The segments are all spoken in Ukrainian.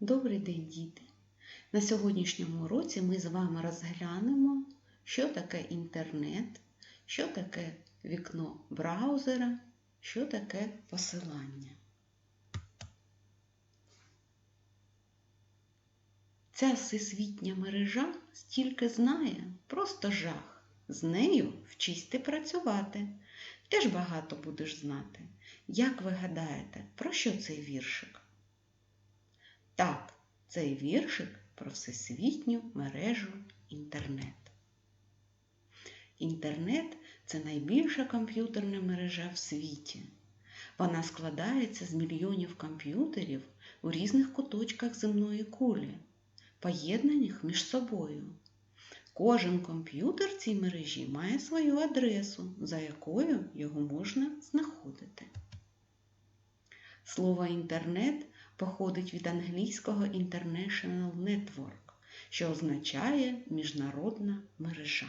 Добрий день, діти! На сьогоднішньому уроці ми з вами розглянемо, що таке інтернет, що таке вікно браузера, що таке посилання. Ця всесвітня мережа стільки знає, просто жах. З нею вчись ти працювати. Теж багато будеш знати. Як ви гадаєте, про що цей віршик? Так, цей віршик про всесвітню мережу інтернет. Інтернет це найбільша комп'ютерна мережа в світі. Вона складається з мільйонів комп'ютерів у різних куточках земної кулі, поєднаних між собою. Кожен комп'ютер в цій мережі має свою адресу, за якою його можна знаходити. Слово інтернет походить від англійського International Network, що означає міжнародна мережа.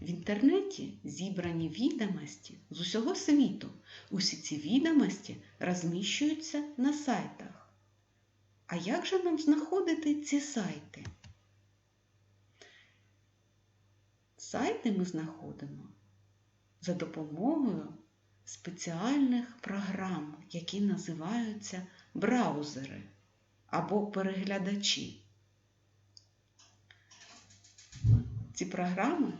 В інтернеті зібрані відомості з усього світу. Усі ці відомості розміщуються на сайтах. А як же нам знаходити ці сайти? Сайти ми знаходимо за допомогою спеціальних програм, які називаються браузери або переглядачі. Ці програми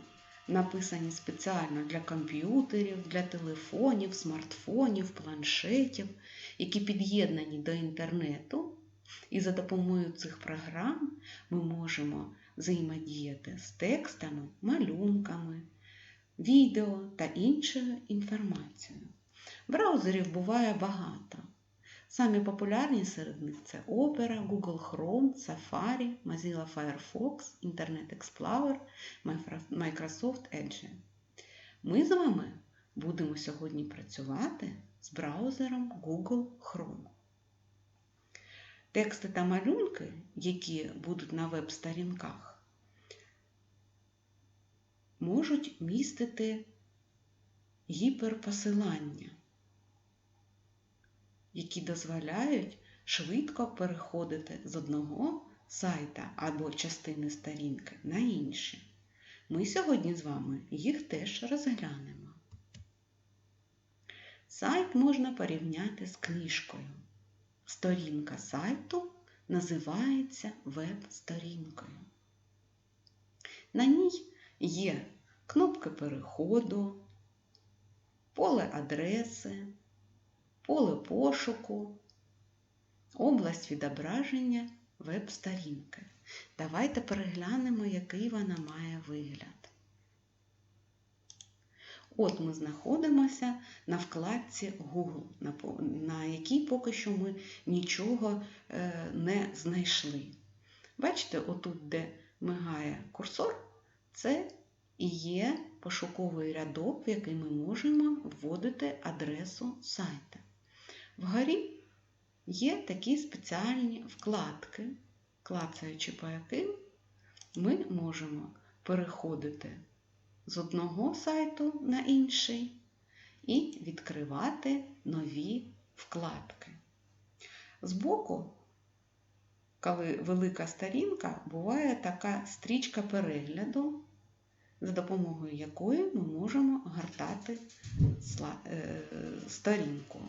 написані спеціально для комп'ютерів, для телефонів, смартфонів, планшетів, які під'єднані до інтернету. І за допомогою цих програм ми можемо взаємодіяти з текстами, малюнками, відео та іншою інформацією. Браузерів буває багато. Самі популярні серед них це Opera, Google Chrome, Safari, Mozilla Firefox, Internet Explorer, Microsoft Edge. Ми з вами будемо сьогодні працювати з браузером Google Chrome. Тексти та малюнки, які будуть на веб-сторінках, можуть містити гіперпосилання, які дозволяють швидко переходити з одного сайта або частини сторінки на інші. Ми сьогодні з вами їх теж розглянемо. Сайт можна порівняти з книжкою. Сторінка сайту називається веб-сторінкою. На ній є кнопки переходу, поле адреси, поле пошуку, область відображення веб-сторінки. Давайте переглянемо, який вона має вигляд. От ми знаходимося на вкладці Google, на якій поки що ми нічого не знайшли. Бачите, отут, де мигає курсор, це і є пошуковий рядок, в який ми можемо вводити адресу сайта. Вгорі є такі спеціальні вкладки, клацаючи по яким ми можемо переходити з одного сайту на інший і відкривати нові вкладки. Збоку, коли велика сторінка, буває така стрічка перегляду, за допомогою якої ми можемо гортати сторінку.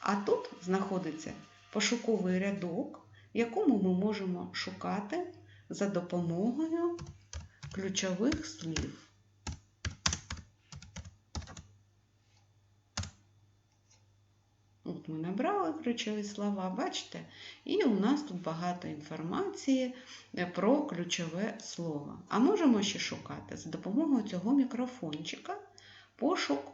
А тут знаходиться пошуковий рядок, в якому ми можемо шукати за допомогою ключових слів. Ми набрали ключові слова, бачите? І у нас тут багато інформації про ключове слово. А можемо ще шукати за допомогою цього мікрофончика пошук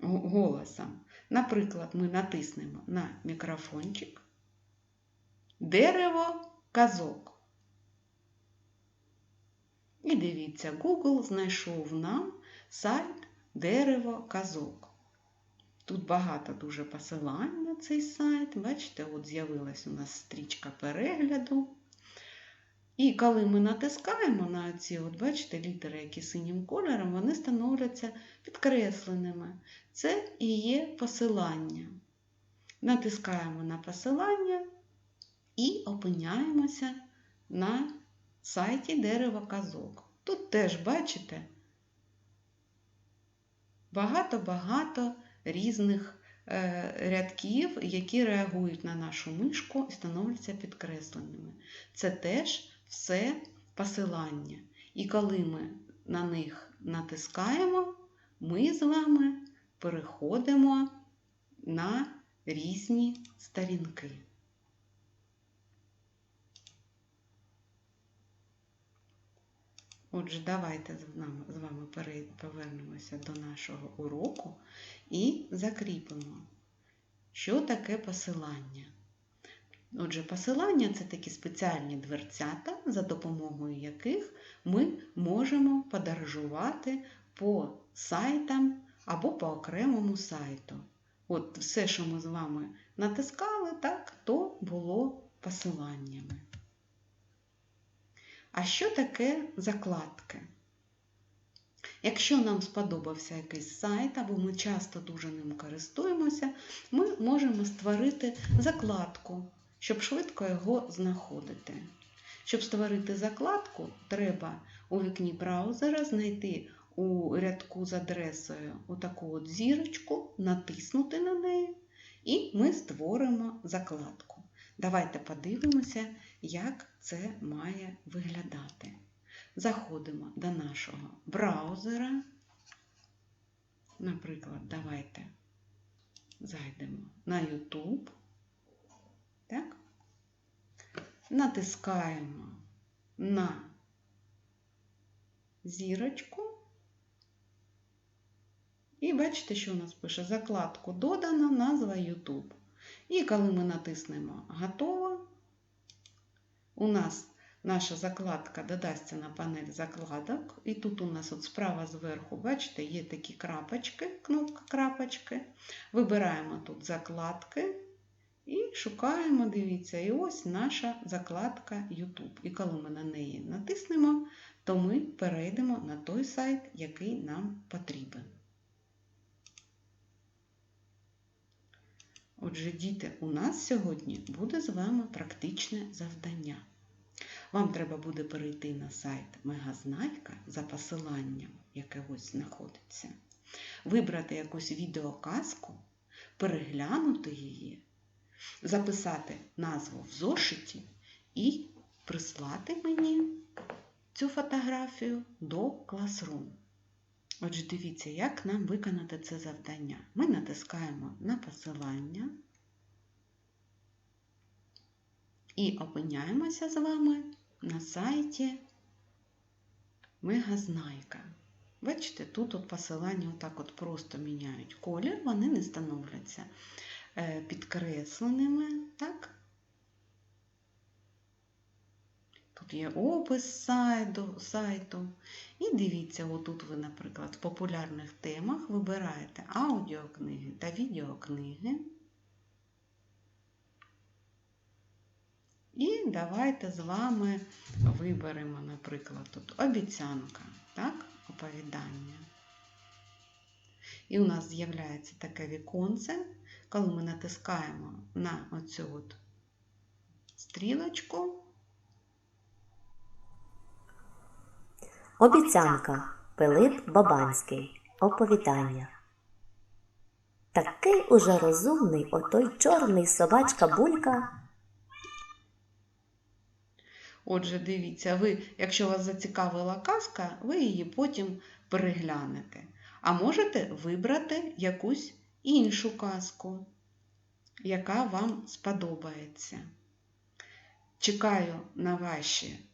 голосом. Наприклад, ми натиснемо на мікрофончик дерево казок. І дивіться, Google знайшов нам сайт дерево казок. Тут багато дуже посилань на цей сайт. Бачите, от з'явилась у нас стрічка перегляду. І коли ми натискаємо на ці, от бачите, літери, які синім кольором, вони становляться підкресленими. Це і є посилання. Натискаємо на посилання і опиняємося на сайті Дерево казок. Тут теж бачите багато-багато різних е, рядків, які реагують на нашу мишку і становляться підкресленими. Це теж все посилання. І коли ми на них натискаємо, ми з вами переходимо на різні сторінки. Отже, давайте з вами повернемося до нашого уроку і закріпимо, що таке посилання. Отже, посилання це такі спеціальні дверцята, за допомогою яких ми можемо подорожувати по сайтам або по окремому сайту. От все, що ми з вами натискали, так, то було посиланнями. А що таке закладки? Якщо нам сподобався якийсь сайт, або ми часто дуже ним користуємося, ми можемо створити закладку, щоб швидко його знаходити. Щоб створити закладку, треба у вікні браузера знайти у рядку з адресою отаку от зірочку, натиснути на неї, і ми створимо закладку. Давайте подивимося, як це має виглядати. Заходимо до нашого браузера. Наприклад, давайте зайдемо на YouTube. Так? Натискаємо на зірочку. І бачите, що у нас пише закладку додана, назва YouTube. І коли ми натиснемо Готово, у нас наша закладка додасться на панель закладок. І тут у нас от справа зверху, бачите, є такі крапочки, кнопка крапочки. Вибираємо тут закладки і шукаємо, дивіться, і ось наша закладка YouTube. І коли ми на неї натиснемо, то ми перейдемо на той сайт, який нам потрібен. Отже, діти, у нас сьогодні буде з вами практичне завдання. Вам треба буде перейти на сайт Мегазнайка за посиланням, яке ось знаходиться, вибрати якусь відеоказку, переглянути її, записати назву в зошиті і прислати мені цю фотографію до Classroom. Отже, дивіться, як нам виконати це завдання. Ми натискаємо на посилання і опиняємося з вами на сайті Мегазнайка. Бачите, тут от посилання отак от просто міняють колір, вони не становляться е, підкресленими. так? Є опис сайту, сайту. І дивіться, отут ви, наприклад, в популярних темах вибираєте аудіокниги та відеокниги. І давайте з вами виберемо, наприклад, тут обіцянка, так, оповідання. І у нас з'являється таке віконце, коли ми натискаємо на оцю от стрілочку. Обіцянка Пилип Бабанський. Оповідання. Такий уже розумний отой чорний собачка Булька. Отже, дивіться, ви, якщо вас зацікавила казка, ви її потім переглянете. А можете вибрати якусь іншу казку, яка вам сподобається. Чекаю на ваші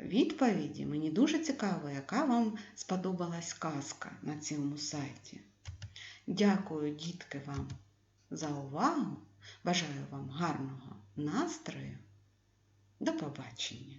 відповіді. Мені дуже цікаво, яка вам сподобалась казка на цьому сайті. Дякую, дітки, вам за увагу. Бажаю вам гарного настрою. До побачення!